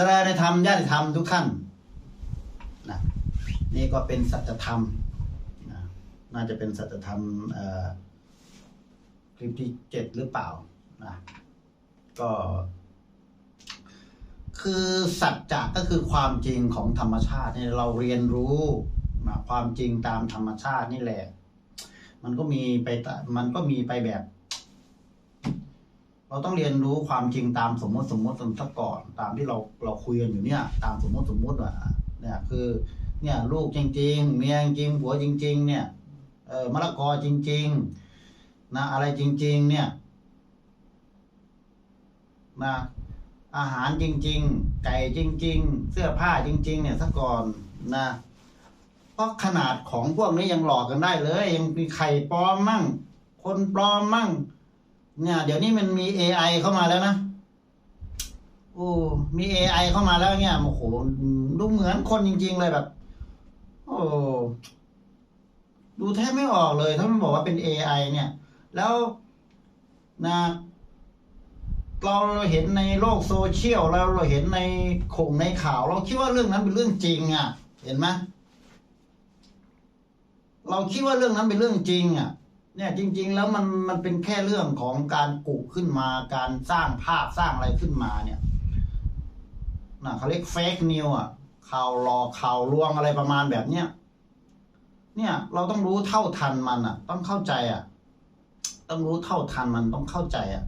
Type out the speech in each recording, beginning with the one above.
จริญในธรรมญาติธรรมทุกขั้นนะนี่ก็เป็นสัจธรรมนะน่าจะเป็นสัจธรรมคลิปที่เจ็ดหรือเปล่านะก็ คือสัจจะก็คือความจริงของธรรมชาติที่เราเรียนรู้นะความจริงตามธรรมชาตินี่แหละ มันก็มีไปมันก็มีไปแบบ เราต้องเรียนรู้ความจริงตามสมมติสมมติสักก่อน ตามที่เราเราคุยกันอยู่เนี่ยตามสมมติสมมติว่าเนี่ยคือเนี่ยลูกจริง ๆ เมียจริงผัวจริง ๆ เนี่ยเออมะละกอจริง ๆ นะ อะไรจริง ๆ เนี่ยนะอาหารจริง ๆ ไก่จริง ๆ เสื้อผ้าจริง ๆ เนี่ยสักก่อนนะเพราะขนาดของพวกนี้ยังหลอกกันได้เลย ยังมีไข่ปลอมมั่ง คนปลอมมั่ง เนี่ย เดี๋ยวนี้มันมี AI เข้ามาแล้วนะโอ้มี AI เข้ามาแล้วเนี่ยโอ้โหดูเหมือนคนจริง ๆ เลยแบบ โอ้ดูแทบไม่ออกเลย ถ้ามันบอกว่าเป็น AI เนี่ย แล้วนะ เราเห็นในโลกโซเชียลเราเราเห็นในข่งในข่าว เราคิดว่าเรื่องนั้นเป็นเรื่องจริงอะ เห็นไหมเราคิดว่าเรื่องนั้นเป็นเรื่องจริงอะ เนี่ยจริง ๆ แล้วมันมันเป็นแค่เรื่องของการกุขึ้นมาการสร้างภาพสร้างอะไรขึ้นมาเนี่ยนะเขาเรียกเฟกนิวอะข่าวหลอกข่าวลวงอะไรประมาณแบบเนี้ยเนี่ย เราต้องรู้เท่าทันมันอะ ต้องเข้าใจอะ ต้องรู้เท่าทันมันต้องเข้าใจอะ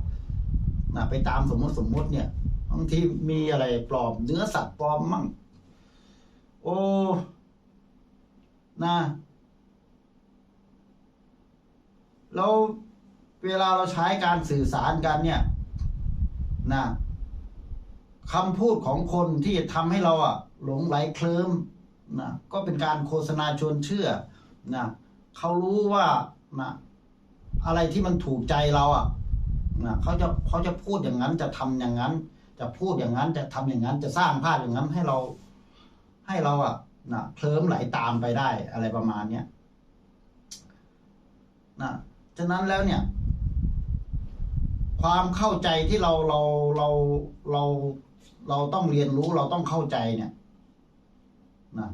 นะไปตามสมมติสมมติเนี่ยบางทีมีอะไรปลอมเนื้อสัตว์ปลอมมั่ง โอ้นะ แล้วเวลาเราใช้การสื่อสารกันเนี่ยนะคำพูดของคนที่จะทำให้เราอะหลงไหลเคลิ้มนะก็เป็นการโฆษณาชวนเชื่อนะเขารู้ว่านะอะไรที่มันถูกใจเราอะนะเขาจะเขาจะพูดอย่างนั้นจะทำอย่างนั้น จะพูดอย่างนั้นจะทำอย่างนั้น จะสร้างภาพอย่างนั้นให้เรา ให้เราอะนะเคลิ้มไหลตามไปได้อะไรประมาณเนี้ยนะ ฉะนั้นแล้วเนี่ย ความเข้าใจที่เราเราเราเราเราต้องเรียนรู้เราต้องเข้าใจเนี่ยนะ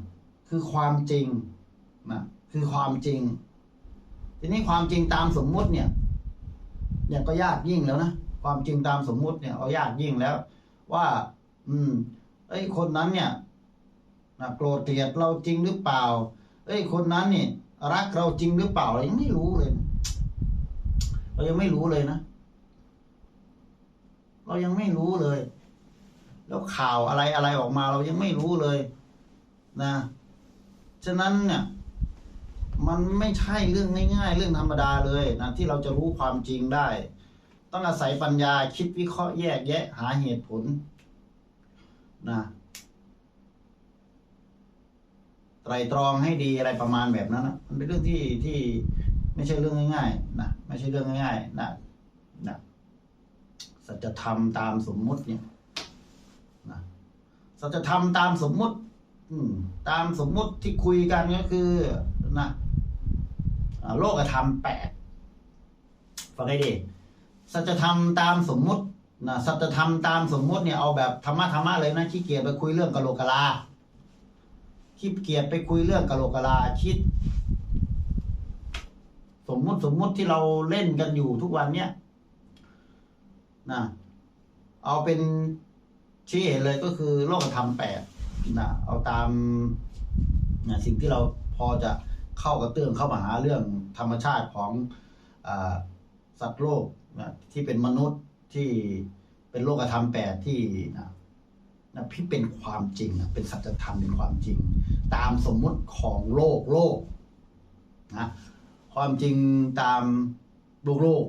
คือความจริงนะคือความจริง ทีนี้ความจริงตามสมมุติเนี่ยเนี่ยก็ยากยิ่งแล้วนะความจริงตามสมมุติเนี่ยเอายากยิ่งแล้ว ว่า อืมไอ้ยคนนั้นเนี่ยนะโกรธเกลียดเราจริงหรือเปล่า เอ้ยคนนั้นเนี่ยรักเราจริงหรือเปล่าเรายังไม่รู้เลยนะ เรายังไม่รู้เลยนะ เรายังไม่รู้เลย แล้วข่าวอะไรอะไรออกมา เรายังไม่รู้เลยนะฉะนั้นเนี่ยมันไม่ใช่เรื่องง่าย ๆ เรื่องธรรมดาเลยนะที่เราจะรู้ความจริงได้ ต้องอาศัยปัญญาคิดวิเคราะห์แยกแยะหาเหตุผลนะไตรตรองให้ดีอะไรประมาณแบบนั้นนะมันเป็นเรื่องที่ที่ ไม่ใช่เรื่องง่ายๆนะไม่ใช่เรื่องง่ายๆนะนะสัจธรรมตามสมมุติเนี่ยนะสัจธรรมตามสมมุติ อืม ตามสมมุติที่คุยกันก็คือนะโลกธรรมแปดฟังให้ดีสัจธรรมตามสมมุตินะสัจธรรมตามสมมุติเนี่ยเอาแบบธรรมะธรรมะเลยนะขี้เกียจไปคุยเรื่องกะโหลกกะลาขี้เกียจไปคุยเรื่องกะโหลกกะลาคิด สมมุติสมมุติที่เราเล่นกันอยู่ทุกวันเนี่ยนะเอาเป็นชี้เห็นเลยก็คือโลกธรรมแปดนะเอาตามนะสิ่งที่เราพอจะเข้ากระเตื้องเข้ามาหาเรื่องธรรมชาติของอสัตว์โลกนะที่เป็นมนุษย์ที่เป็นโลกธรรมแปดที่นะนะที่เป็นความจริงนะเป็นสัจธรรมเป็นความจริง ตามสมมุติของโลกโลกนะ ความจริงตามโลกโลก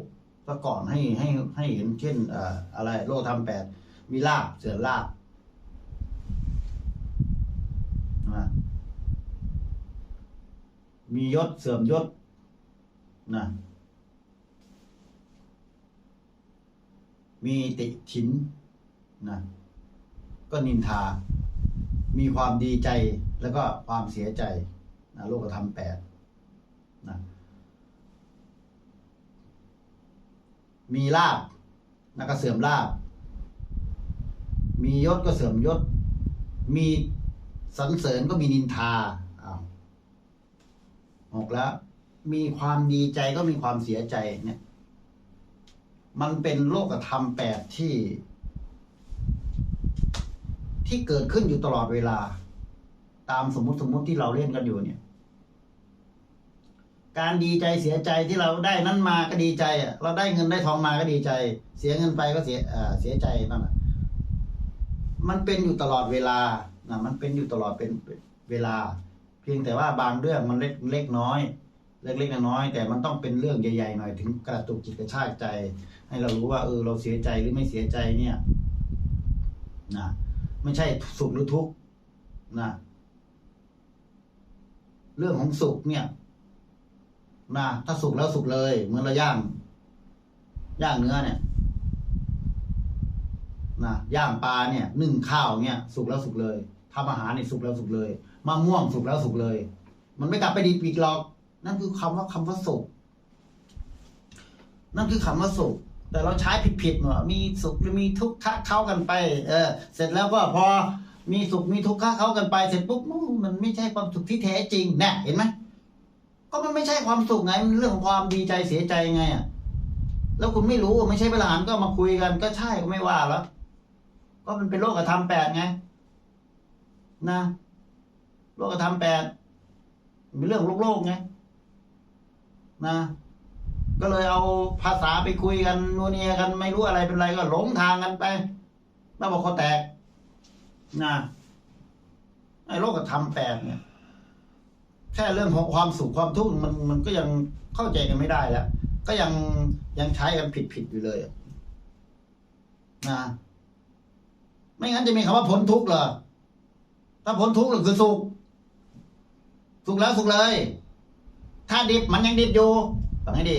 ซะก่อนให้ให้ให้เห็นเช่นอะไรโลกธรรมแปดมีลาบเสือลาบนะมียศเสื่อมยศนะมีติฉินนะก็นินทา มีความดีใจแล้วก็ความเสียใจนะโลกธรรมแปดนะ มีลาบนะก็เสื่อมลาบ มียศก็เสื่อมยศ มีสรรเสริญก็มีนินทาอ้าวหกแล้ว มีความดีใจก็มีความเสียใจเนี่ย มันเป็นโลกธรรมแปดที่ ที่เกิดขึ้นอยู่ตลอดเวลา ตามสมมติสมมติที่เราเล่นกันอยู่เนี่ย การดีใจเสียใจที่เราได้นั้นมาก็ดีใจอะเราได้เงินได้ทองมาก็ดีใจ เสียเงินไปก็เสียเอ่อเสียใจนั่นแหละมันเป็นอยู่ตลอดเวลานะมันเป็นอยู่ตลอดเป็นเวลา เพียงแต่ว่าบางเรื่องมันเล็กเล็กน้อย เล็กๆน้อยๆแต่มันต้องเป็นเรื่องใหญ่ๆหน่อยถึงกระตุกจิตกระชากใจ ให้เรารู้ว่าเออเราเสียใจหรือไม่เสียใจเนี่ยนะไม่ใช่สุขหรือทุกข์นะเรื่องของสุขเนี่ย นะถ้าสุขแล้วสุขเลยเหมือนเราย่างย่างเนื้อเนี่ยนะย่างปลาเนี่ยนึ่งข้าวเนี่ย สุกแล้วสุกเลยทำอาหารเนี่ยสุกแล้วสุกเลยมะม่วงสุกแล้วสุกเลย มันไม่กลับไปดีอีกหรอก นั่นคือคำว่าคำว่าสุขนั่นคือคำว่าสุขแต่เราใช้ผิดๆเนอะมีสุขมีทุกข์คะเข้ากันไป เออ เสร็จแล้วก็พอมีสุขมีทุกข์คะเข้ากันไป เสร็จปุ๊บมันไม่ใช่ความสุขที่แท้จริงแน่เห็นไหม ก็มันไม่ใช่ความสุขไงมันเรื่องของความดีใจเสียใจไงอะแล้วคุณไม่รู้ไม่ใช่เวลาหันก็มาคุยกัน ก็ใช่ก็ไม่ว่าแล้วก็มันเป็นโลกธรรมแปดไง นะโลกธรรมแปดเป็นเรื่องโลกโลกไงนะ ก็เลยเอาภาษาไปคุยกันนัวเนียกันไม่รู้อะไรเป็นไรก็หลงทางกันไปแล้วบอกเขาแตกนะไอ้โลกธรรมแปดเนี่ย แค่เรื่องของความสุขความทุกข์มันมันก็ยังเข้าใจกันไม่ได้แล้ว ก็ยังยังใช้กันผิดผิดอยู่เลยนะไม่งั้นจะมีคำว่าพ้นทุกข์เหรอถ้าพ้นทุกข์ก็คือสุขสุขแล้วสุขเลย ถ้าดิบมันยังดิบอยู่ฟังให้ดี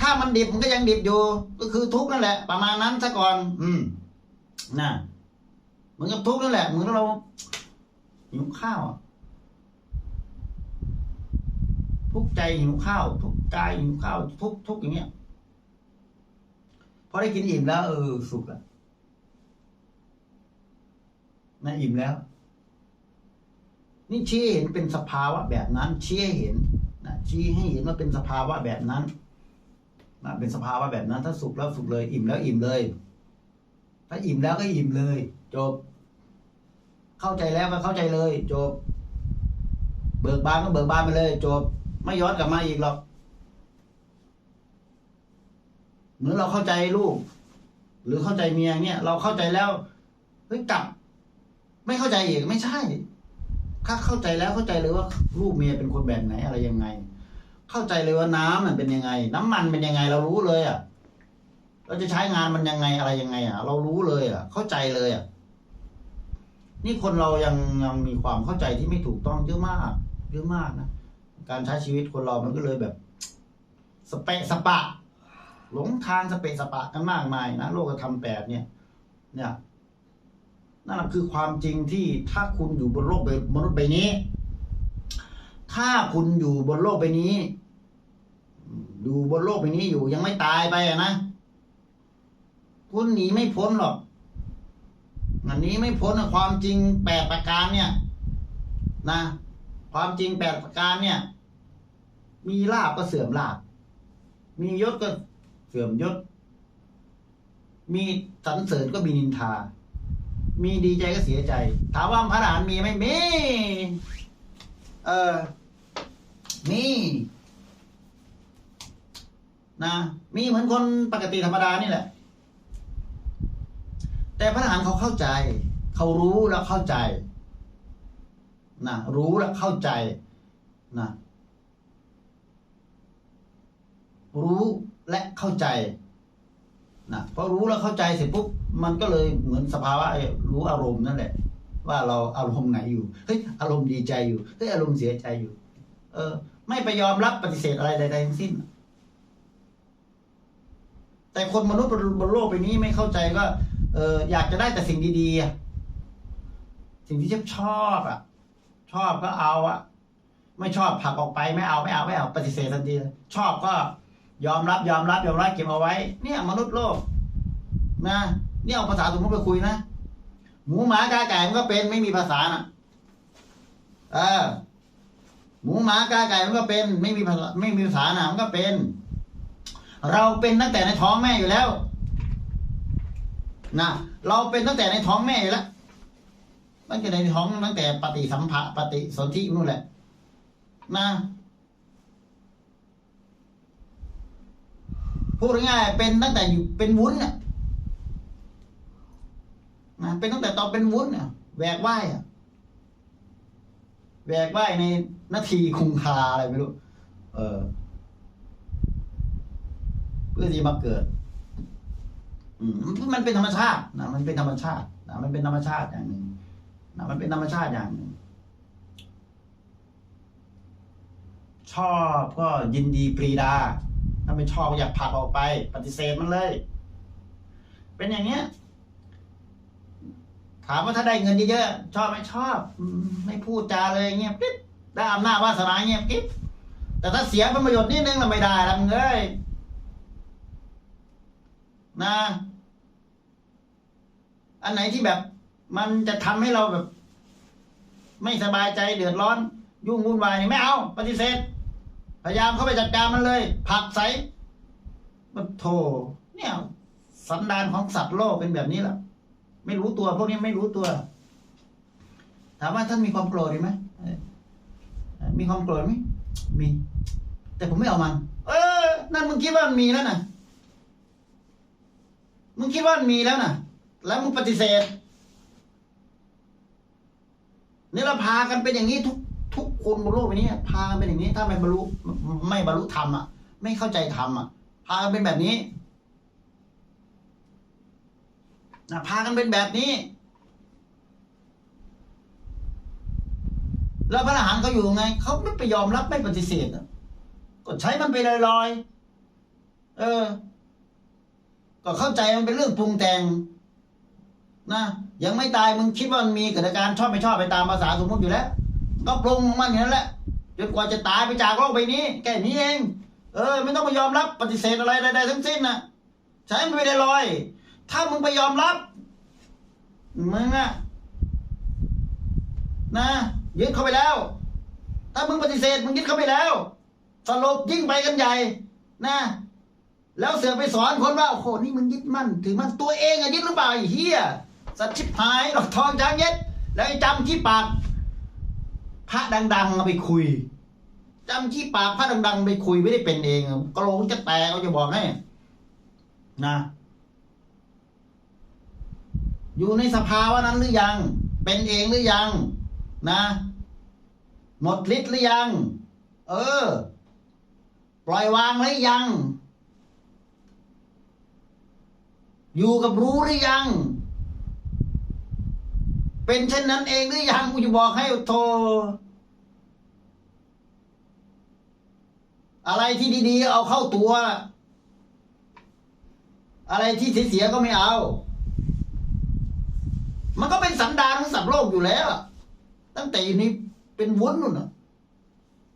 ถ้ามันดิบมันก็ยังดิบอยู่ ก็คือทุกข์นั่นแหละ ประมาณนั้นซะก่อน อืมนะเหมือนกับทุกข์นั่นแหละเหมือนกับเราหิวข้าวอะ ทุกใจหิวข้าว ทุกกายหิวข้าว ทุกทุกอย่างเงี้ยพอได้กินอิ่มแล้ว เออสุขแล้วนะอิ่มแล้ว นี่ชี้เห็นเป็นสภาวะแบบนั้น ชี้ให้เห็นนะชี้ให้เห็นว่าเป็นสภาวะแบบนั้นนะเป็นสภาวะแบบนั้น ถ้าสุขแล้วสุขเลย อิ่มแล้วอิ่มเลย ถ้าอิ่มแล้วก็อิ่มเลย จบ เข้าใจแล้วก็เข้าใจเลย จบ เบิกบานก็เบิกบานไปเลย จบ ไม่ย้อนกลับมาอีกหรอก เหมือนเราเข้าใจลูก หรือเข้าใจเมียเนี่ย เราเข้าใจแล้วเฮ้ยกลับ ไม่เข้าใจอีกไม่ใช่ถ้าเข้าใจแล้วเข้าใจเลยว่าลูกเมียเป็นคนแบบไหนอะไรยังไง เข้าใจเลยว่าน้ำมันเป็นยังไง น้ำมันเป็นยังไง เรารู้เลยอะเราจะใช้งานมันยังไงอะไรยังไง อะ เรารู้เลยอะ เข้าใจเลยอะนี่คนเรายังยังมีความเข้าใจที่ไม่ถูกต้องเยอะมากเยอะมากนะ การใช้ชีวิตคนเรามันก็เลยแบบ สเปะสปะ หลงทางสเปะสปะกันมากมายนะโลกธรรมแปดเนี่ย เนี่ยนั่นแหละคือความจริงที่ถ้าคุณอยู่บนโลกใบมนุษย์ใบนี้ ถ้าคุณอยู่บนโลกใบนี้ อยู่บนโลกใบนี้อยู่ยังไม่ตายไปนะ คุณหนีไม่พ้นหรอกอันนี้ไม่พ้นความจริงแปดประการเนี่ย นะ ความจริงแปดประการเนี่ย มีลาบก็เสื่อมลาบ มียศก็เสื่อมยศ มีสรรเสริญก็มีนินทา มีดีใจก็เสียใจ ถามว่าพระอรหันต์มีไหมมี เออมีนะมีเหมือนคนปกติธรรมดานี่แหละ แต่พระอรหันต์เขาเข้าใจ เขารู้แล้วเข้าใจ นะรู้แล้วเข้าใจนะรู้และเข้าใจนะพอรู้แล้วเข้าใจเสร็จปุ๊บมันก็เลยเหมือนสภาวะรู้อารมณ์นั่นแหละ ว่าเราอารมณ์ไหนอยู่เฮ้ยอารมณ์ดีใจอยู่เฮ้ยอารมณ์เสียใจอยู่ เออ ไม่ไปยอมรับปฏิเสธอะไรใดๆทั้งสิ้น แต่คนมนุษย์บนโลกใบนี้ไม่เข้าใจก็เอออยากจะได้แต่สิ่งดีๆสิ่งที่ชอบชอบอะ ชอบก็เอาอะไม่ชอบผักออกไปไม่เอาไม่เอาไม่เอาปฏิเสธทันทีชอบก็ยอมรับยอมรับยอมรับเก็บเอาไว้ เนี่ย มนุษย์โลก นะเนี่ยเอาภาษาสมมติไปคุยนะหมูหมากาไก่มันก็เป็นไม่มีภาษานะเออหมูหมากาไก่มันก็เป็น ไม่มีภาษาไม่มีภาษานะมันก็เป็น เราเป็นตั้งแต่ในท้องแม่อยู่แล้วนะเราเป็นตั้งแต่ในท้องแม่อยู่แล้ว ตั้งแต่ในท้องตั้งแต่ปฏิสัมภะปฏิสนธินู่นแหละ นะพูดง่ายๆเป็นตั้งแต่อยู่เป็นวุ้นนะนะเป็นตั้งแต่ตอนเป็นวุ้นน่ะแหวกว่ายอะแหวกว่ายในนาทีคงคาอะไรไม่รู้ เออเพื่อที่มาเกิด อืมมันเป็นธรรมชาตินะมันเป็นธรรมชาตินะมันเป็นธรรมชาติอย่างหนึ่ง นะมันเป็นธรรมชาติอย่างหนึ่งชอบก็ยินดีปรีดา ถ้าไม่ชอบก็อยากผลักออกไป ปฏิเสธมันเลย เป็นอย่างเนี้ย ถามว่าถ้าได้เงินเยอะๆชอบไหมชอบ ไม่พูดจาเลยเงียบกิ๊บได้อำนาจวาสนาเงียบกิ๊บแต่ถ้าเสียผลประโยชน์นิดนึงเราไม่ได้ละมึงยนะ อันไหนที่แบบ มันจะทำให้เราแบบ ไม่สบายใจเดือดร้อน ยุ่งวุ่นวายนี่ไม่เอา ปฏิเสธ พยายามเข้าไปจัดการมันเลยผักใสมันโถเนี่ยสันดานของสัตว์โลกเป็นแบบนี้แหละไม่รู้ตัวพวกนี้ไม่รู้ตัว ถามว่าท่านมีความโกรธไหมเอ่มีความโกรธไหมมี แต่ผมไม่เอามัน เออ นั่นมึงคิดว่ามันมีแล้วนะมึงคิดว่ามันมีแล้วนะแล้วมึงปฏิเสธ นี่เราพากันเป็นอย่างนี้ทุกทุกคนบนโลกใบนี้พากันเป็นอย่างนี้ ถ้าไม่บรรลุไม่บรรลุธรรมอะ ไม่เข้าใจธรรมอะ พากันเป็นแบบนี้นะพากันเป็นแบบนี้ แล้วพระอรหันต์เขาอยู่ไงเขาไม่ไปยอมรับไม่ปฏิเสธก็ใช้มันไปลอยๆเออ ก็เข้าใจมันเป็นเรื่องปรุงแต่ง นะยังไม่ตายมึงคิดว่ามันมีเกิดอาการชอบไม่ชอบไปตามภาษาสมมติอยู่แล้ว ก็ปรุงของมันอย่างนั้นแหละจนกว่าจะตายไปจากโลกใบนี้ แค่นี้เอง เออ ไม่ต้องไปยอมรับปฏิเสธอะไรใดๆทั้งสิ้นนะใช้มันไปลอย ถ้ามึงไปยอมรับมึงอะนะยึดเข้าไปแล้ว ถ้ามึงปฏิเสธมึงยึดเข้าไปแล้วสรุปยิ่งไปกันใหญ่นะ แล้วเสือไปสอนคนว่าโอ้โหนี่มึงยึดมั่นถือมั่นตัวเองอะยึดหรือเปล่าไอ้เฮีย สัตว์ชิบหายหลอกทองช้างเย็ด แล้วไอ้จำที่ปากพระดังๆเอาไปคุยจำที่ปากพระดัง ๆ ไปคุยไม่ได้เป็นเองกระโหลกจะแตกเขาจะบอกให้นะอยู่ในสภาวะนั้นหรือยัง เป็นเองหรือยัง นะ หมดฤทธิ์หรือยัง เออ ปล่อยวางหรือยัง อยู่กับรู้หรือยัง เป็นเช่นนั้นเองหรือยังกูจะบอกให้โทรอะไรที่ดีๆ เอาเข้าตัว อะไรที่เสียๆก็ไม่เอา มันก็เป็นสันดานของสัตว์โลกอยู่แล้ว ตั้งแต่อยู่นี้เป็นวุ้นนู่นน่ะ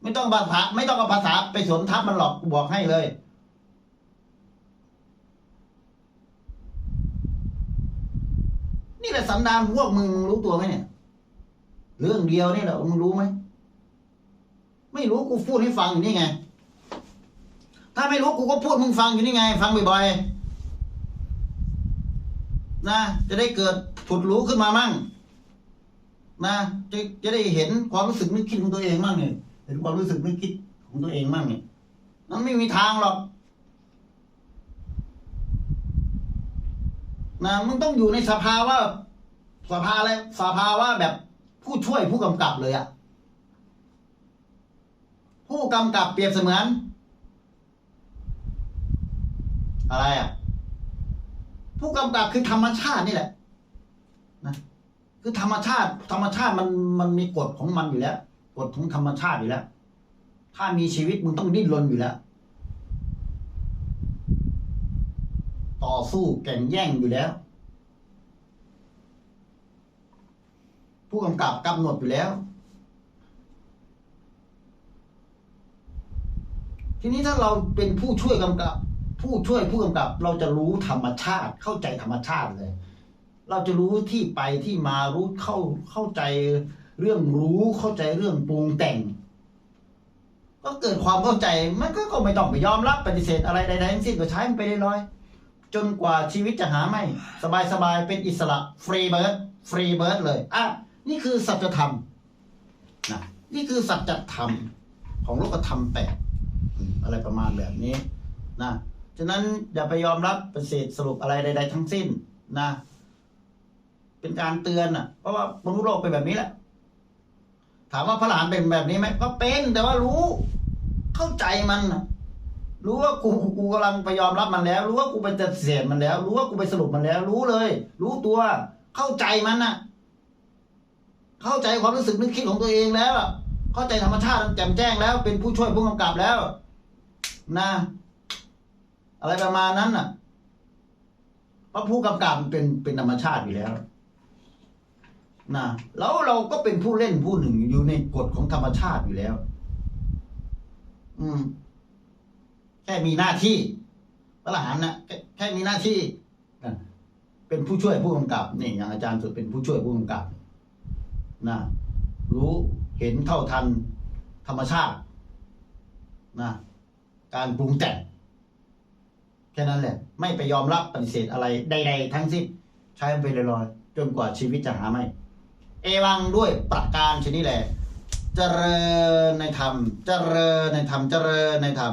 ไม่ต้องภาษา ไม่ต้องเอาภาษาไปสวมทับมันหรอกกูบอกให้เลย นี่แหละสันดานพวกมึงรู้ตัวไหมเนี่ย เรื่องเดียวนี่แหละมึงรู้ไหมไม่รู้กูพูดให้ฟังอยู่นี่ไง ถ้าไม่รู้กูก็พูดมึงฟังอยู่นี่ไง ฟังบ่อยๆนะจะได้เกิดผุดรู้ขึ้นมามั่งนะจะจะได้เห็นความรู้สึกนึกคิดของตัวเองมั่งเนี่ยเห็นความรู้สึกนึกคิดของตัวเองมั่งเนี่ยมันไม่มีทางหรอก นะมึงต้องอยู่ในสภาวะสภาอะไรสภาวะแบบผู้ช่วยผู้กำกับเลยอะผู้กำกับเปรียบเสมือน อะไรอะผู้กำกับคือธรรมชาตินี่แหละนะคือธรรมชาติ ธรรมชาติมันมันมีกฎของมันอยู่แล้วกฎของธรรมชาติอยู่แล้ว ถ้ามีชีวิตมึงต้องดิ้นรนอยู่แล้ว ต่อสู้แข่งแย่งอยู่แล้ว ผู้กำกับกำหนดอยู่แล้ว ทีนี้ถ้าเราเป็นผู้ช่วยกำกับ ผู้ช่วยผู้กำกับ เราจะรู้ธรรมชาติ เข้าใจธรรมชาติเลย เราจะรู้ที่ไปที่มารู้เข้าเข้าใจเรื่องรู้เข้าใจเรื่องปรุงแต่งก็เกิดความเข้าใจมันก็ก็ไม่ต้องไปยอมรับปฏิเสธอะไรใดๆทั้งสิ้นก็ใช้มันไปลอยๆ จนกว่าชีวิตจะหาไม่ สบายๆ เป็นอิสระฟรีเบิร์ดฟรีเบิร์ดเลยอะนี่คือสัจธรรมนะนี่คือสัจธรรมของโลกธรรมแปดอะไรประมาณแบบนี้นะฉะนั้นอย่าไปยอมรับปฏิเสธสรุปอะไรใด ๆ ทั้งสิ้นนะ เป็นการเตือนอะ เพราะว่ามนุษย์โลกเป็นแบบนี้แหละ ถามว่าพระหลานเป็นแบบนี้ไหมก็เป็นแต่ว่ารู้ เข้าใจมันนะ รู้ว่ากูกูกำลังไปยอมรับมันแล้ว รู้ว่ากูไปปฏิเสธมันแล้ว รู้ว่ากูไปสรุปมันแล้ว รู้เลย รู้ตัว เข้าใจมันน่ะเข้าใจความรู้สึกนึกคิดของตัวเองแล้วเข้าใจธรรมชาติแจ่มแจ้งแล้ว เป็นผู้ช่วยผู้กำกับแล้ว นะ อะไรประมาณนั้นน่ะเพราะผู้กำกับมันเป็นเป็นธรรมชาติอยู่แล้วนะแล้วเราก็เป็นผู้เล่นผู้หนึ่งอยู่ในกฎของธรรมชาติอยู่แล้ว อืม มีหน้าที่พระอรหันต์นะแค่แค่มีหน้าที่เป็นผู้ช่วยผู้กำกับนี่อย่างอาจารย์สุดเป็นผู้ช่วยผู้กำกับนะรู้เห็นเท่าทันธรรมชาตินะการปรุงแต่งแค่นั้นแหละ ไม่ไปยอมรับปฏิเสธอะไรใด ๆ ทั้งสิ้นใช้ไปลอยๆจนกว่าชีวิตจะหาไม่ เอวังด้วยประการชนิดแหละเจริญในธรรม เจริญในธรรม เจริญในธรรม